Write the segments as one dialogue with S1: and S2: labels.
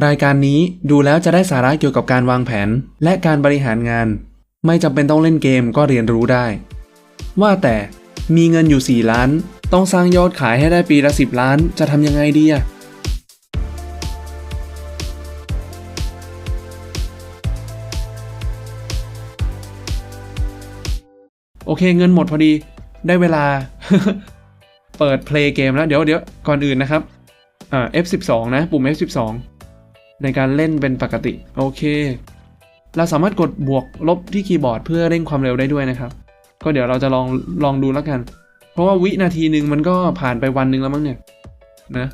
S1: รายการนี้ดูแล้วจะได้สาระเกี่ยวกับการวางแผน และการบริหารงาน ไม่จำเป็นต้องเล่นเกมก็เรียนรู้ได้ ว่าแต่มีเงินอยู่ 4 ล้าน ต้องสร้างยอดขายให้ได้ปีละ 10 ล้านจะทำยังไงดีอะโอเคเงินหมดพอดีได้เวลา เปิดเพลย์เกมแล้ว เดี๋ยวเดี๋ยวก่อนอื่นนะครับอ่า F12 นะ ปุ่ม F12 ในการเล่นเป็นปกติ โอเค เราสามารถกดบวกลบที่คีย์บอร์ดเพื่อเร่งความเร็วได้ด้วยนะครับ ก็เดี๋ยวเราจะลองลองดูแล้วกัน เพราะว่าวินาทีหนึ่งมันก็ผ่านไปวันหนึ่งแล้วมั้งเนี่ยนะ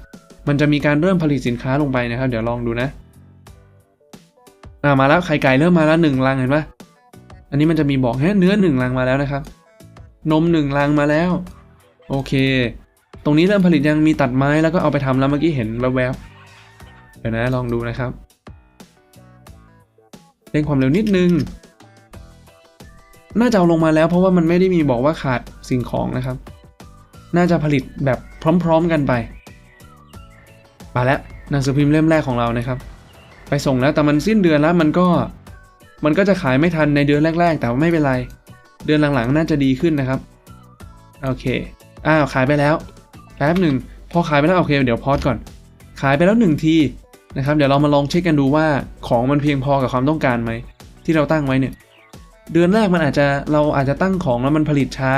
S1: มันจะมีการเริ่มผลิตสินค้าลงไปนะครับ เดี๋ยวลองดูนะอ่ามาแล้วไข่ไก่เริ่มมาแล้วหนึ่งลังเห็นปะอันนี้มันจะมีบอกให้เนื้อหนึ่งลังมาแล้วนะครับ นมหนึ่งลังมาแล้ว โอเค ตรงนี้เริ่มผลิตยังมีตัดไม้แล้วก็เอาไปทำแล้วเมื่อกี้เห็นแวบๆ เดี๋ยวนะลองดูนะครับเร่งความเร็วนิดนึง น่าจะเอาลงมาแล้วเพราะว่ามันไม่ได้มีบอกว่าขาดสิ่งของนะครับ น่าจะผลิตแบบพร้อมๆกันไป มาแล้วหนังสือพิมพ์เล่มแรกของเรานะครับ ไปส่งแล้วแต่มันสิ้นเดือนแล้วมันก็มันก็จะขายไม่ทันในเดือนแรก ๆ แต่ไม่เป็นไร เดือนหลังๆ น่าจะดีขึ้นนะครับ โอเค อ้าวขายไปแล้วแป๊บหนึ่งพอขายไปแล้วโอเค เดี๋ยวพอดก่อน ขายไปแล้วหนึ่งที นะครับเดี๋ยวเรามาลองเช็คกันดูว่าของมันเพียงพอกับความต้องการไหมที่เราตั้งไว้เนี่ยเดือนแรกมันอาจจะเราอาจจะตั้งของแล้วมันผลิตช้า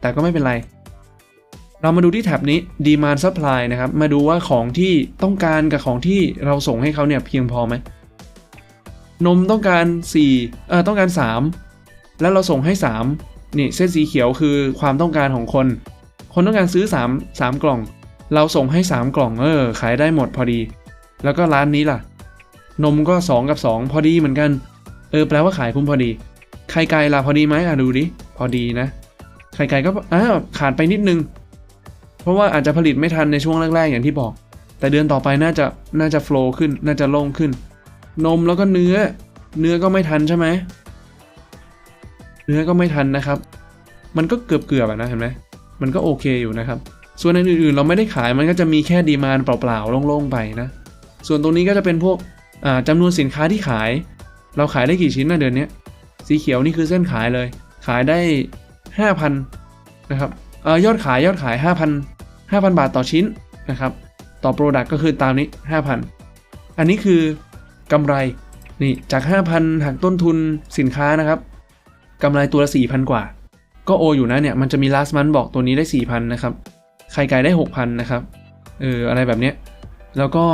S1: แต่ก็ไม่เป็นไร เรามาดูที่แท็บนี้ demand supply นะครับ มาดูว่าของที่ต้องการกับของที่เราส่งให้เขาเนี่ยเพียงพอไหมนมต้องการ4เอ่อต้องการ 3 แล้วเราส่งให้ 3 นี่เส้นสีเขียวคือความต้องการของคน คนต้องการซื้อ 3 3 กล่อง เราส่งให้ 3 กล่องเออขายได้หมดพอดี แล้วก็ร้านนี้ล่ะ นมก็ 2 กับ 2 พอดีเหมือนกัน เออแปลว่าขายคุ้มพอดี ไข่ไก่ล่ะพอดีไหมอะดูดิ พอดีนะ ไข่ไก่ก็อ้าวขาดไปนิดนึง เพราะว่าอาจจะผลิตไม่ทันในช่วงแรกๆอย่างที่บอก แต่เดือนต่อไปน่าจะน่าจะโฟล์ขึ้น น่าจะโล่งขึ้น นมแล้วก็เนื้อ เนื้อก็ไม่ทันใช่ไหม เนื้อก็ไม่ทันนะครับ มันก็เกือบเกือบๆนะเห็นไหมมันก็โอเคอยู่นะครับ ส่วนอันอื่นๆเราไม่ได้ขายมันก็จะมีแค่ดีมานเปล่าๆโล่งๆไปนะ ส่วนตรงนี้ก็จะเป็นพวกอ่าจำนวนสินค้าที่ขาย เราขายได้กี่ชิ้นนะเดือนนี้สีเขียวนี่คือเส้นขายเลย ขายได้ 5,000นะครับอยอดขายยอดขาย 5,000 5,000 บาทต่อชิ้นนะครับ ต่อโปรดักก็คือตามนี้ 5,000 อันนี้คือกำไรนี่จาก 5,000หักต้นทุนสินค้านะครับกำไรตัวละ 4,000 กว่า ก็โออยู่นะเนี่ย มันจะมี last month บอกตัวนี้ได้ 4,000 นะครับ ไข่ไก่ได้ 6,000 นะครับ เออ อะไรแบบเนี้ย แล้วก็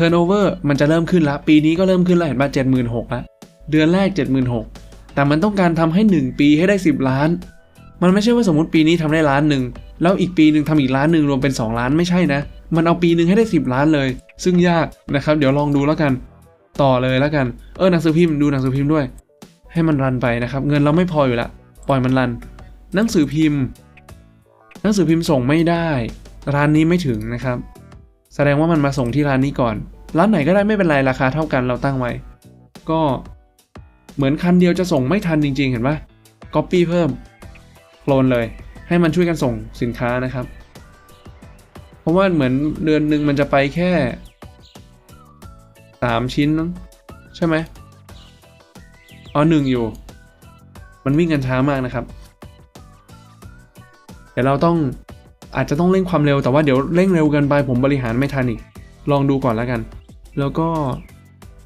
S1: turnover มันจะเริ่มขึ้นละปีนี้ก็เริ่มขึ้นแล้วเห็นป่ะ76,000ละเดือนแรก76,000แต่มันต้องการทำให้ 1 ปีให้ได้ 10 ล้าน มันไม่ใช่ว่าสมมติปีนี้ทำได้ล้านหนึ่งแล้วอีกปีหนึ่งทำอีกล้านหนึ่งรวมเป็น 2 ล้านไม่ใช่นะ มันเอาปีหนึ่งให้ได้ 10 ล้านเลย ซึ่งยากนะครับ เดี๋ยวลองดูแล้วกัน ต่อเลยแล้วกัน เออหนังสือพิมพ์ดูหนังสือพิมพ์ด้วย ให้มันรันไปนะครับ เงินเราไม่พออยู่ละปล่อยมันรัน หนังสือพิมพ์ หนังสือพิมพ์ส่งไม่ได้ ร้านนี้ไม่ถึงนะครับ แสดงว่ามันมาส่งที่ร้านนี้ก่อน ร้านไหนก็ได้ไม่เป็นไรราคาเท่ากันเราตั้งไว้ ก็เหมือนคันเดียวจะส่งไม่ทันจริง ๆ เห็นปะก๊อปปี้เพิ่มโคลนเลย ให้มันช่วยกันส่งสินค้านะครับ เพราะว่าเหมือนเดือนหนึ่งมันจะไปแค่สามชิ้นมั้งใช่ไหมอ๋อหนึ่งอยู่ มันวิ่งกันช้ามากนะครับ เดี๋ยวเราต้อง อาจจะต้องเร่งความเร็วแต่ว่าเดี๋ยวเร่งเร็วเกินไปผมบริหารไม่ทันอีก ลองดูก่อนแล้วกัน แล้วก็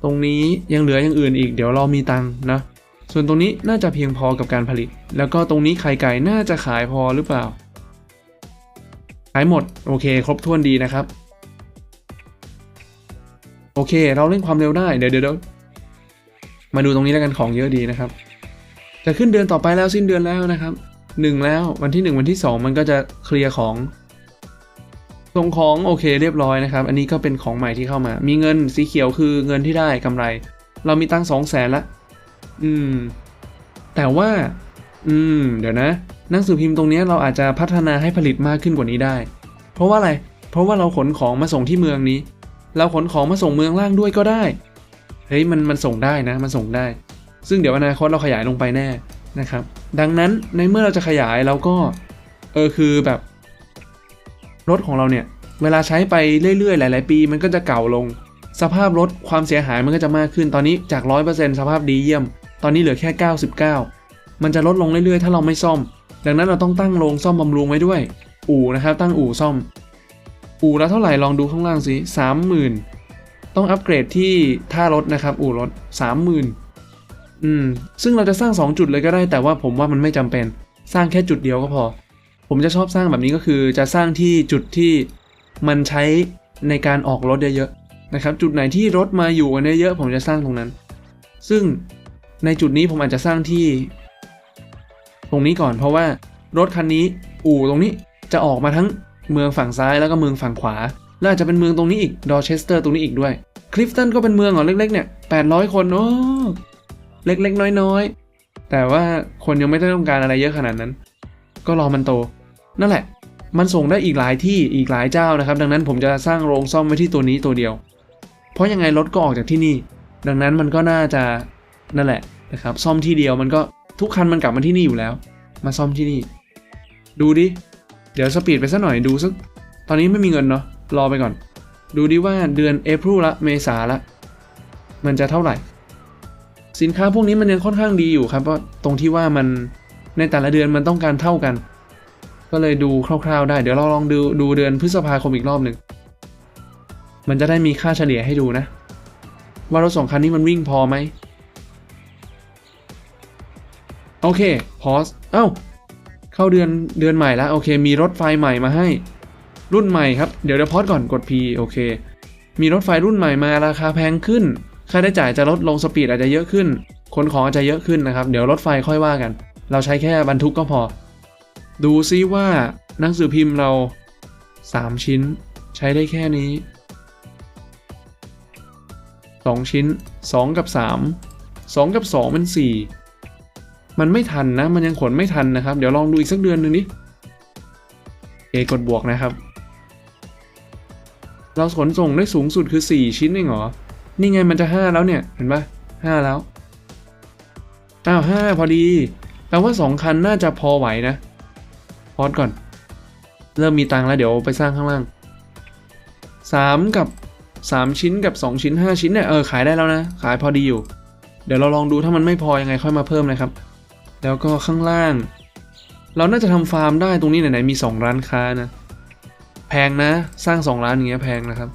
S1: ตรงนี้ยังเหลืออย่างอื่นอีก เดี๋ยวเรามีตังนะ ส่วนตรงนี้น่าจะเพียงพอกับการผลิต แล้วก็ตรงนี้ไข่ไก่น่าจะขายพอหรือเปล่า ขายหมดโอเค ครบถ้วนดีนะครับ โอเค เราเร่งความเร็วได้เดี๋ยวเดี๋ยวมาดูตรงนี้แล้วกันของเยอะดีนะครับ จะขึ้นเดือนต่อไปแล้วสิ้นเดือนแล้วนะครับ หนึ่งแล้ววันที่หนึ่งวันที่สองมันก็จะเคลียร์ของส่งของโอเคเรียบร้อยนะครับ อันนี้ก็เป็นของใหม่ที่เข้ามา มีเงินสีเขียวคือเงินที่ได้กำไร เรามีตั้งสองแสนละ อืม แต่ว่า อืม เดี๋ยวนะ หนังสือพิมพ์ตรงนี้เราอาจจะพัฒนาให้ผลิตมากขึ้นกว่านี้ได้ เพราะว่าอะไร เพราะว่าเราขนของมาส่งที่เมืองนี้ เราขนของมาส่งเมืองล่างด้วยก็ได้ เฮ้ยมันมันส่งได้นะ มันส่งได้ ซึ่งเดี๋ยวอนาคตเราขยายลงไปแน่ นะครับ ดังนั้นในเมื่อเราจะขยายเราก็ เออคือแบบ รถของเราเนี่ย เวลาใช้ไปเรื่อยๆ หลาย ๆ ปี มันก็จะเก่าลง สภาพรถความเสียหายมันก็จะมากขึ้นตอนนี้จาก 100%สภาพดีเยี่ยม ตอนนี้เหลือแค่ 99 มันจะลดลงเรื่อยๆ ถ้าเราไม่ซ่อม ดังนั้นเราต้องตั้งโรงซ่อมบำรุงไว้ด้วย อู่นะครับ ตั้งอู่ซ่อม อู่แล้วเท่าไหร่ลองดูข้างล่างสิสามหมื่นต้องอัปเกรดที่ท่ารถนะครับ อู่รถสามหมื่น อืม ซึ่งเราจะสร้าง 2 จุดเลยก็ได้ แต่ว่าผมว่ามันไม่จำเป็น สร้างแค่จุดเดียวก็พอ ผมจะชอบสร้างแบบนี้ก็คือ จะสร้างที่จุดที่มันใช้ในการออกรถเยอะๆนะครับ จุดไหนที่รถมาอยู่กันเยอะๆผมจะสร้างตรงนั้น ซึ่งในจุดนี้ผมอาจจะสร้างที่ ตรงนี้ก่อน เพราะว่ารถคันนี้อู่ตรงนี้จะออกมาทั้งเมืองฝั่งซ้ายแล้วก็เมืองฝั่งขวาแล้วอาจจะเป็นเมืองตรงนี้อีกดอเชสเตอร์ตรงนี้อีกด้วยคลิฟตันก็เป็นเมืองเหรอเล็กๆเนี่ย800 คนโอ้ เล็กๆ น้อยๆ แต่ว่าคนยังไม่ได้ต้องการอะไรเยอะขนาดนั้น ก็รอมันโต นั่นแหละ มันส่งได้อีกหลายที่อีกหลายเจ้านะครับ ดังนั้นผมจะสร้างโรงซ่อมไว้ที่ตัวนี้ตัวเดียว เพราะยังไงรถก็ออกจากที่นี่ ดังนั้นมันก็น่าจะนั่นแหละนะครับซ่อมที่เดียวมันก็ทุกคันมันกลับมาที่นี่อยู่แล้ว มาซ่อมที่นี่ ดูดิ เดี๋ยวสปีดไปสักหน่อยดูสักตอนนี้ไม่มีเงินเนาะรอไปก่อน ดูดิว่าเดือนเอพ i l ละเมษาละ มันจะเท่าไหร่ สินค้าพวกนี้มันยังค่อนข้างดีอยู่ครับเพราะตรงที่ว่ามันในแต่ละเดือนมันต้องการเท่ากัน ก็เลยดูคร่าวๆ ได้ เดี๋ยวเราลองดูดูเดือนพฤษภาคมอีกรอบหนึ่ง มันจะได้มีค่าเฉลี่ยให้ดูนะ ว่ารถสองคันนี้มันวิ่งพอไหม โอเคพอสเอ้า เข้าเดือนเดือนใหม่แล้ว โอเค มีรถไฟใหม่มาให้ รุ่นใหม่ครับ เดี๋ยวเดี๋ยวพอสก่อนกด P โอเค มีรถไฟรุ่นใหม่มาราคาแพงขึ้น ค่าใช้จ่ายจะลดลงสปีดอาจจะเยอะขึ้นขนของอาจจะเยอะขึ้นนะครับ เดี๋ยวรถไฟค่อยว่ากัน เราใช้แค่บรรทุกก็พอ ดูซิว่าหนังสือพิมพ์เรา 3 ชิ้น ใช้ได้แค่นี้ 2 ชิ้น 2 กับ 3 2 กับ2เป็น4 มันไม่ทันนะ มันยังขนไม่ทันนะครับ เดี๋ยวลองดูอีกสักเดือนหนึ่งดิเอกดบวกนะครับ เราขนส่งได้สูงสุดคือ 4 ชิ้นเองเหรอ นี่ไงมันจะ 5 แล้วเนี่ย เห็นปะ5แล้วอ้าว5พอดีแปลว่า 2 คันน่าจะพอไหวนะพอดก่อน เริ่มมีตังแล้วเดี๋ยวไปสร้างข้างล่าง 3 กับ 3 ชิ้นกับ 2 ชิ้น 5 ชิ้นเนี่ยเออขายได้แล้วนะ ขายพอดีอยู่ เดี๋ยวเราลองดูถ้ามันไม่พอยังไงค่อยมาเพิ่มนะครับ แล้วก็ข้างล่าง เราน่าจะทำฟาร์มได้ตรงนี้ไหนๆมี 2 ร้านค้านะ แพงนะ สร้าง 2 ร้านอย่างเงี้ยแพงนะครับ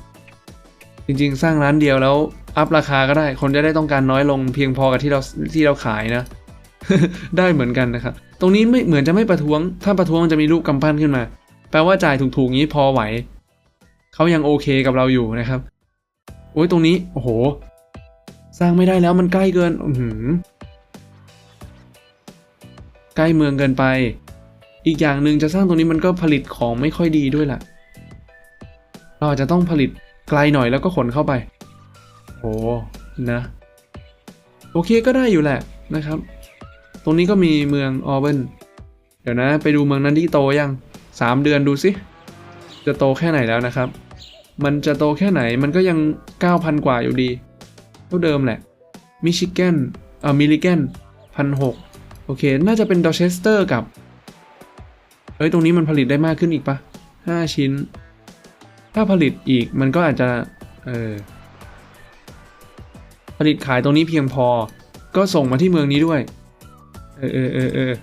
S1: จริงๆ สร้างร้านเดียวแล้วอัพราคาก็ได้ คนจะได้ต้องการน้อยลงเพียงพอกับที่เราที่เราขายนะ ได้เหมือนกันนะครับ ตรงนี้ไม่เหมือนจะไม่ประท้วง ถ้าประท้วงมันจะมีรูปกำปั้นขึ้นมา แปลว่าจ่ายถูกๆงี้พอไหว เขายังโอเคกับเราอยู่นะครับ โอ้ยตรงนี้ โอ้โห สร้างไม่ได้แล้วมันใกล้เกิน อือหือใกล้เมืองเกินไป อีกอย่างหนึ่งจะสร้างตรงนี้มันก็ผลิตของไม่ค่อยดีด้วยล่ะ เราอาจจะต้องผลิต ไกลหน่อยแล้วก็ขนเข้าไป โอ้นะ โอเคก็ได้อยู่แหละนะครับ ตรงนี้ก็มีเมืองออเบนเดี๋ยวนะ ไปดูเมืองนั้นที่โตยังสามเดือนดูสิจะโตแค่ไหนแล้วนะครับ มันจะโตแค่ไหนมันก็ยัง 9,000 กว่าอยู่ดีเท่าเดิมแหละ มิชิแกนเอ่อมิลิแกนพันหกโอเค น่าจะเป็นดอเชสเตอร์กับ เฮ้ย ตรงนี้มันผลิตได้มากขึ้นอีกปะห้าชิ้น ถ้าผลิตอีกมันก็อาจจะเออผลิตขายตรงนี้เพียงพอ ก็ส่งมาที่เมืองนี้ด้วย เออเออเออเออ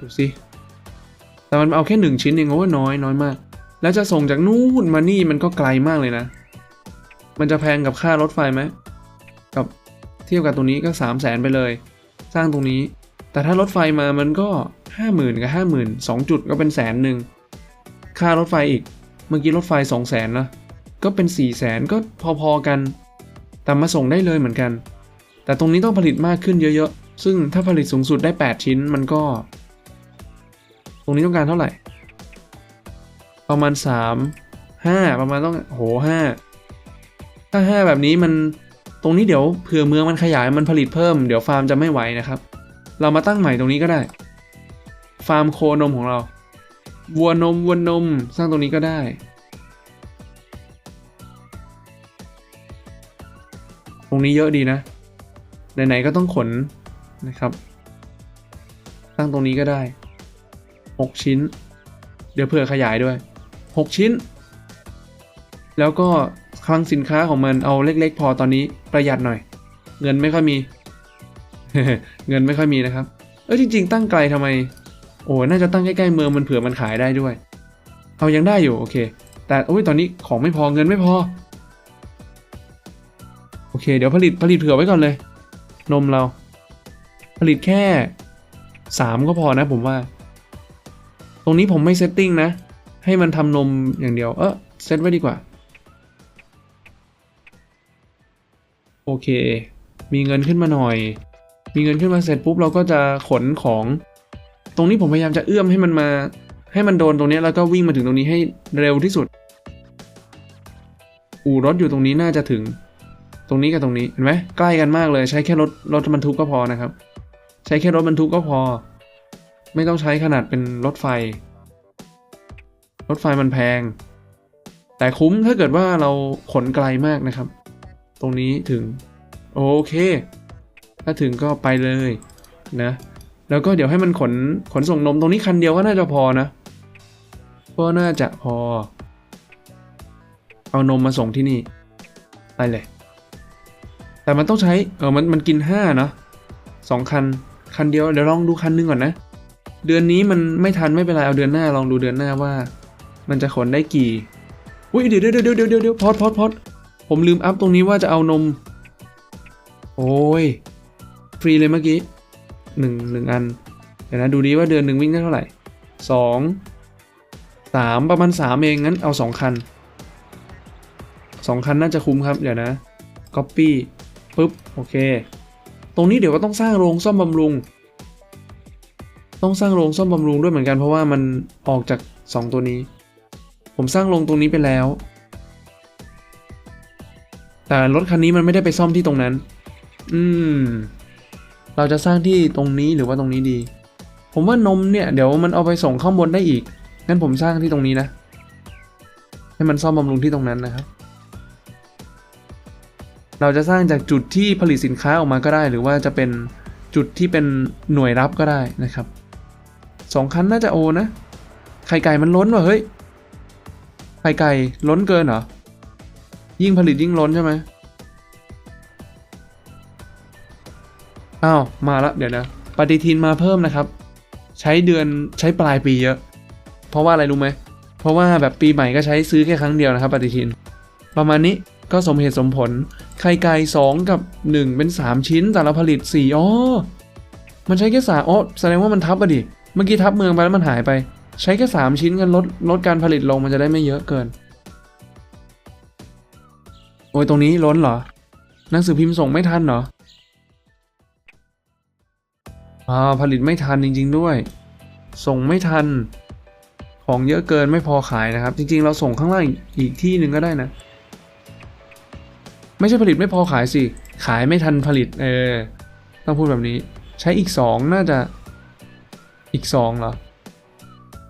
S1: ดูสิ แต่มันเอาแค่หนึ่งชิ้นเองโอ้น้อยน้อยมาก แล้วจะส่งจากนู่นมานี่มันก็ไกลมากเลยนะ มันจะแพงกับค่ารถไฟไหม กับเทียบกับตรงนี้ก็3 0 0แสนไปเลย สร้างตรงนี้ แต่ถ้ารถไฟมามันก็50,000กับ50,000 2จุดก็เป็นแสนหนึ่ง ค่ารถไฟอีก เมื่อกี้รถไฟ2 0 0แสนนะก็เป็น 4 0 0แสนก็พอๆกัน แต่มาส่งได้เลยเหมือนกัน แต่ตรงนี้ต้องผลิตมากขึ้นเยอะๆ ซึ่งถ้าผลิตสูงสุดได้ 8 ชิ้นมันก็ ตรงนี้ต้องการเท่าไหร่ ประมาณ 3 5 ประมาณต้องโห5ถ้า 5 แบบนี้มันตรงนี้เดี๋ยวเผื่อเมืองมันขยายมันผลิตเพิ่มเดี๋ยวฟาร์มจะไม่ไหวนะครับ เรามาตั้งใหม่ตรงนี้ก็ได้ ฟาร์มโคนมของเรา วัวนมวัวนมสร้างตรงนี้ก็ได้ ตรงนี้เยอะดีนะ ไหน ๆ ก็ต้องขนนะครับตั้างตรงนี้ก็ได้ 6 ชิ้น เดี๋ยวเผื่อขยายด้วย 6 ชิ้น แล้วก็คลังสินค้าของมันเอาเล็ก ๆ พอตอนนี้ประหยัดหน่อย เงินไม่ค่อยมี เงินไม่ค่อยมีนะครับ เอ้ยจริง ๆ ตั้งไกลทำไม โอ้น่าจะตั้งใกล้ๆเมืองมันเผื่อมันขายได้ด้วย เอายังได้อยู่โอเค แต่โอ้ยตอนนี้ของไม่พอเงินไม่พอ โอเค เดี๋ยวผลิตผลิตเผื่อไว้ก่อนเลย นมเรา ผลิตแค่สามก็พอนะผมว่า ตรงนี้ผมไม่เซตติ้งนะ ให้มันทำนมอย่างเดียว เออเซตไว้ดีกว่า โอเค มีเงินขึ้นมาหน่อย มีเงินขึ้นมาเสร็จปุ๊บเราก็จะขนของ ตรงนี้ผมพยายามจะเอื้อมให้มันมา ให้มันโดนตรงนี้แล้วก็วิ่งมาถึงตรงนี้ให้เร็วที่สุด อู่รถอยู่ตรงนี้น่าจะถึง ตรงนี้กับตรงนี้เห็นไหมใกล้กันมากเลยใช้แค่รถรถบรรทุกก็พอนะครับ ใช้แค่รถบรรทุกก็พอ ไม่ต้องใช้ขนาดเป็นรถไฟ รถไฟมันแพง แต่คุ้มถ้าเกิดว่าเราขนไกลมากนะครับ ตรงนี้ถึง โอเค ถ้าถึงก็ไปเลยนะ แล้วก็เดี๋ยวให้มันขนขนส่งนมตรงนี้คันเดียวก็น่าจะพอนะ ก็น่าจะพอ เอานมมาส่งที่นี่ไปเลย แต่มันต้องใช้เออมันมันกินห้าเนาะสองคันคันเดียวเดี๋ยวลองดูคันหนึงก่อนนะ เดือนนี้มันไม่ทันไม่เป็นไรเอาเดือนหน้าลองดูเดือนหน้าว่า มันจะขนได้กี่อุ้ยเดี๋ยวเดี๋ยวเดี๋ยวเดี๋ยวเดี๋ยวเดี๋ยวพอดพอดพอดผมลืมอัพตรงนี้ว่าจะเอานม โอ้ย ฟรีเลยเมื่อกี้ หนึ่งหนึ่งอัน เดี๋ยวนะดูดีว่าเดือนหนึ่งวิ่งได้เท่าไหร่สองสามประมาณสามเองงั้นเอาสองคันสองคันน่าจะคุ้มครับ เดี๋ยวนะ copy ปุ๊บ โอเค ตรงนี้เดี๋ยวก็ต้องสร้างโรงซ่อมบำรุง ต้องสร้างโรงซ่อมบำรุงด้วยเหมือนกันเพราะว่ามันออกจาก 2 ตัวนี้ ผมสร้างโรงตรงนี้ไปแล้ว แต่รถคันนี้มันไม่ได้ไปซ่อมที่ตรงนั้น อืม เราจะสร้างที่ตรงนี้หรือว่าตรงนี้ดี ผมว่านมเนี่ยเดี๋ยวมันเอาไปส่งข้างบนได้อีก งั้นผมสร้างที่ตรงนี้นะ ให้มันซ่อมบำรุงที่ตรงนั้นนะครับ เราจะสร้างจากจุดที่ผลิตสินค้าออกมาก็ได้ หรือว่าจะเป็นจุดที่เป็นหน่วยรับก็ได้นะครับสองคันน่าจะโอนะ ไข่ไก่มันล้นว่ะเฮ้ย ไข่ไก่ล้นเกินเหรอ ยิ่งผลิตยิ่งล้นใช่ไหม อ้าวมาแล้วเดี๋ยวนะปฏิทินมาเพิ่มนะครับ ใช้เดือนใช้ปลายปีเยอะ เพราะว่าอะไรรู้ไหมเพราะว่าแบบปีใหม่ก็ใช้ซื้อแค่ครั้งเดียวนะครับ ปฏิทิน ประมาณนี้ก็สมเหตุสมผล ไข่ไก่2กับ 1 เป็น 3 ชิ้นแต่เราผลิต4อ๋อมันใช้แค่สามอ๋อแสดงว่ามันทับอะดิ เมื่อกี้ทับเมืองไปแล้วมันหายไป ใช้แค่3ชิ้นกันลดลดการผลิตลงมันจะได้ไม่เยอะเกิน โอ้ยตรงนี้ล้นเหรอหนังสือพิมพ์ส่งไม่ทันเหรอ อ่าผลิตไม่ทันจริง ๆ ด้วย ส่งไม่ทัน ของเยอะเกินไม่พอขายนะครับ จริง ๆ เราส่งข้างล่างอีกที่หนึ่งก็ได้นะ ไม่ใช่ผลิตไม่พอขายสิ ขายไม่ทันผลิต เออ ต้องพูดแบบนี้ ใช้อีกสองน่าจะอีกสองเหรอ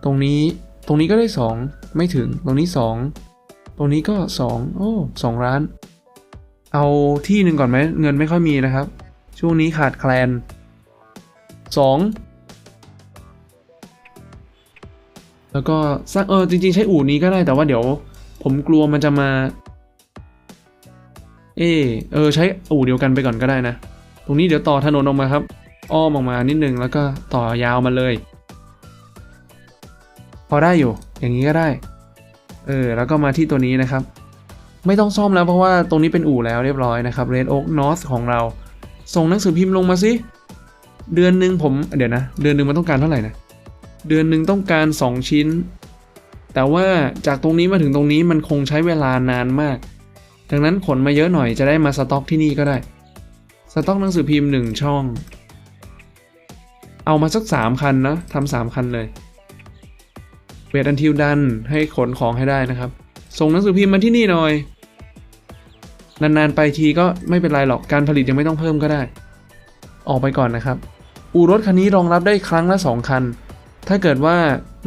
S1: ตรงนี้ ตรงนี้ก็ได้สองไม่ถึง ตรงนี้สองตรงนี้ก็สองโอ้สองร้าน เอาที่หนึ่งก่อนไหม เงินไม่ค่อยมีนะครับ ช่วงนี้ขาดแคลน สองแล้วก็สร้างเออจริงๆ ใช้อู่นี้ก็ได้แต่ว่าเดี๋ยวผมกลัวมันจะมาเออเออใช้อู่เดียวกันไปก่อนก็ได้นะ ตรงนี้เดี๋ยวต่อถนนออกมาครับ อ้อมออกมานิดนึงแล้วก็ต่อยาวมาเลย พอได้อยู่ อย่างนี้ก็ได้ เออแล้วก็มาที่ตัวนี้นะครับ ไม่ต้องซ่อมแล้วเพราะว่าตรงนี้เป็นอู่แล้วเรียบร้อยนะครับ Red Oak North ของเราส่งหนังสือพิมพ์ลงมาสิ เดือนหนึ่งผมเดี๋ยวนะ เดือนหนึ่งมันต้องการเท่าไหร่นะ เดือนหนึ่งต้องการ 2 ชิ้น แต่ว่าจากตรงนี้มาถึงตรงนี้มันคงใช้เวลานานมาก ดังนั้นขนมาเยอะหน่อยจะได้มาสต็อกที่นี่ก็ได้ สต็อกหนังสือพิมพ์ 1 ช่อง เอามาสัก 3 คันนะทำสามคันเลยเวทอันทิวดันให้ขนของให้ได้นะครับ ส่งหนังสือพิมพ์มาที่นี่หน่อย นานๆไปทีก็ไม่เป็นไรหรอกการผลิตยังไม่ต้องเพิ่มก็ได้ ออกไปก่อนนะครับ อู่รถคันนี้รองรับได้ครั้งละ 2 คัน ถ้าเกิดว่า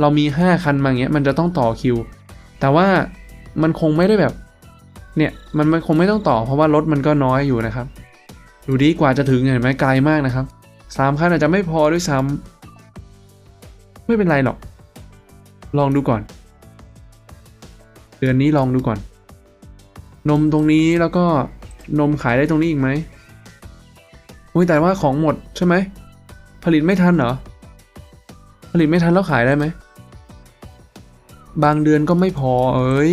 S1: เรามี 5 คันมาเงี้ยมันจะต้องต่อคิว แต่ว่ามันคงไม่ได้แบบ เนี่ยมันมันคงไม่ต้องต่อเพราะว่ารถมันก็น้อยอยู่นะครับ ดูดีกว่าจะถึงเห็นไหมไกลมากนะครับสามคันอาจจะไม่พอด้วยซ้ำไม่เป็นไรหรอก ลองดูก่อน เดือนนี้ลองดูก่อน นมตรงนี้แล้วก็นมขายได้ตรงนี้อีกไหมอุ้ยแต่ว่าของหมดใช่ไหม ผลิตไม่ทันเหรอ ผลิตไม่ทันแล้วขายได้ไหม บางเดือนก็ไม่พอเอ้ย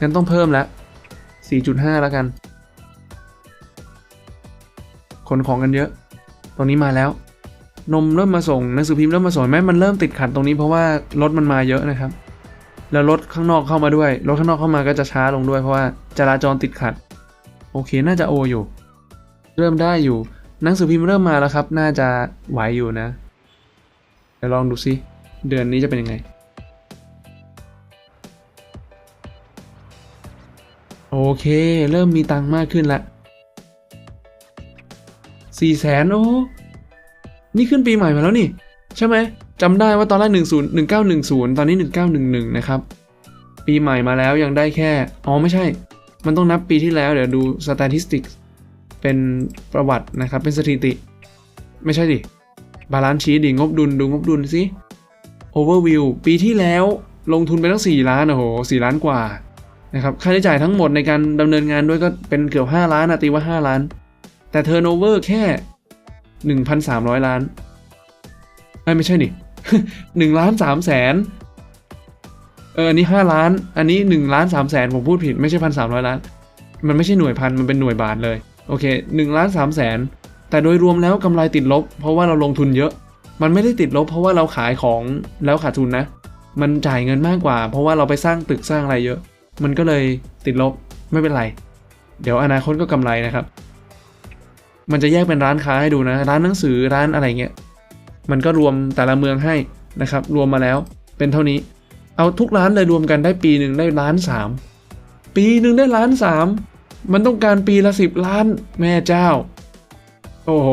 S1: งั้นต้องเพิ่มแล้ว4.5 แล้วกัน ขนของกันเยอะตรงนี้มาแล้ว นมเริ่มมาส่งหนังสือพิมพ์เริ่มมาส่งเห็นไหมมันเริ่มติดขัดตรงนี้เพราะว่ารถมันมาเยอะนะครับ แล้วรถข้างนอกเข้ามาด้วย รถข้างนอกเข้ามาก็จะช้าลงด้วยเพราะว่าจราจรติดขัด โอเคน่าจะโออยู่ เริ่มได้อยู่ หนังสือพิมพ์เริ่มมาแล้วครับ น่าจะไหวอยู่นะ เดี๋ยวลองดูซิ เดือนนี้จะเป็นยังไง โอเค เริ่มมีตังค์มากขึ้นละสี่แสนโอ้ นี่ขึ้นปีใหม่มาแล้วนี่ ใช่ไหมจำได้ว่าตอนแรก10 1910 ตอนนี้ 1911 นะครับ ปีใหม่มาแล้วยังได้แค่ อ๋อ ไม่ใช่ มันต้องนับปีที่แล้ว เดี๋ยวดู statistics เป็นประวัตินะครับ เป็นสถิติ ไม่ใช่ดิบาลานซ์ชีดิงบดุลดูงบดุลสิ overview ปีที่แล้วลงทุนไปตั้ง 4 ล้านโอ้โห4ล้านกว่านะครับค่าใช้จ่ายทั้งหมดในการดำเนินงานด้วยก็เป็นเกือบ 5 ล้านนะตีว่า 5 ล้าน แต่ turnover แค่ 1,300 ล้านเอ้ยไม่ใช่ดิหนึ่งล้านสามแสนเอออันนี้ห้าล้าน อันนี้หนึ่งล้านสามแสนผมพูดผิดไม่ใช่พันสามร้อยล้าน มันไม่ใช่หน่วยพัน มันเป็นหน่วยบาทเลย โอเคหนึ่งล้านสามแสนแต่โดยรวมแล้วกำไรติดลบ เพราะว่าเราลงทุนเยอะ มันไม่ได้ติดลบ เพราะว่าเราขายของแล้วขาดทุนนะ มันจ่ายเงินมากกว่า เพราะว่าเราไปสร้างตึกสร้างอะไรเยอะ มันก็เลยติดลบไม่เป็นไร เดี๋ยวอนาคตก็กำไรนะครับ มันจะแยกเป็นร้านค้าให้ดูนะ ร้านหนังสือร้านอะไรเงี้ยมันก็รวมแต่ละเมืองให้นะครับ รวมมาแล้วเป็นเท่านี้ เอาทุกร้านเลยรวมกันได้ปีหนึ่งได้ล้านสามปีหนึ่งได้ล้านสาม มันต้องการปีละสิบล้านแม่เจ้า โอ้โห